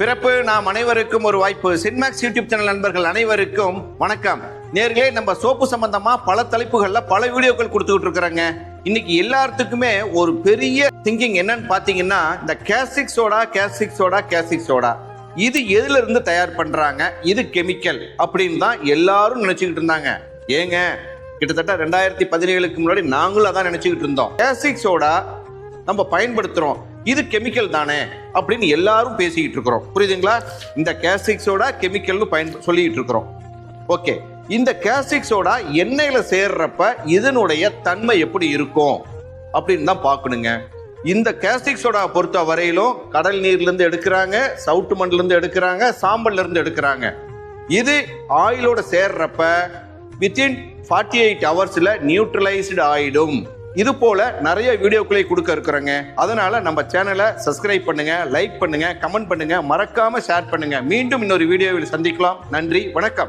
பிறப்பு நாம் அனைவருக்கும் ஒரு வாய்ப்பு. சின்மேக்ஸ் யூடியூப் சேனல் நண்பர்கள் அனைவருக்கும் வணக்கம். நேர்களே நம்ம சோப்பு சம்பந்தமா பல தலைப்புகள்ல பல வீடியோக்கள் கொடுத்துக்கிட்டு இருக்கிறாங்க. இன்னைக்கு எல்லாத்துக்குமே ஒரு பெரிய திங்கிங் என்னன்னு பாத்தீங்கன்னா இந்த caustic soda caustic soda caustic soda. இது எதுல இருந்து தயார் பண்றாங்க? இது கெமிக்கல் அப்படின்னு தான் எல்லாரும் நினைச்சுக்கிட்டு இருந்தாங்க. ஏங்க கிட்டத்தட்ட ரெண்டாயிரத்தி பதினேழுக்கு முன்னாடி நாங்களும் அதான் நினைச்சுக்கிட்டு இருந்தோம். கேசிக் சோடா நம்ம பயன்படுத்துறோம். இது கெமிக்கல் தானே அப்படின்னு எல்லாரும் பேசிக்கிட்டு இருக்கிறோம். புரியுதுங்களா? இந்த கேஸ்டிக் சோடா கெமிக்கல்னு பயன் சொல்லிக்கிட்டு இருக்கிறோம். ஓகே. இந்த கேஸ்டிக் சோடா சேர்றப்ப இதனுடைய தன்மை எப்படி இருக்கும்? அப்படின்னு தான் பார்க்கணுங்க. இந்த கேஸ்டிக் சோடா பொறுத்த வரையிலும் கடல் நீர்லேருந்து எடுக்கிறாங்க சவுட்டு மண்லேருந்து எடுக்கிறாங்க சாம்பல்லேருந்து எடுக்கிறாங்க. இது ஆயிலோட சேர்றப்ப வித்தின் ஃபார்ட்டி எயிட் ஹவர்ஸில் நியூட்ரலைஸ்டு ஆயிடும். இது போல நிறைய வீடியோக்களை கொடுக்க இருக்கிறோங்க. அதனால நம்ம சேனலை சப்ஸ்கிரைப் பண்ணுங்க லைக் பண்ணுங்க கமெண்ட் பண்ணுங்க. மறக்காம ஷேர் பண்ணுங்க. மீண்டும் இன்னொரு வீடியோவில் சந்திக்கலாம். நன்றி வணக்கம்.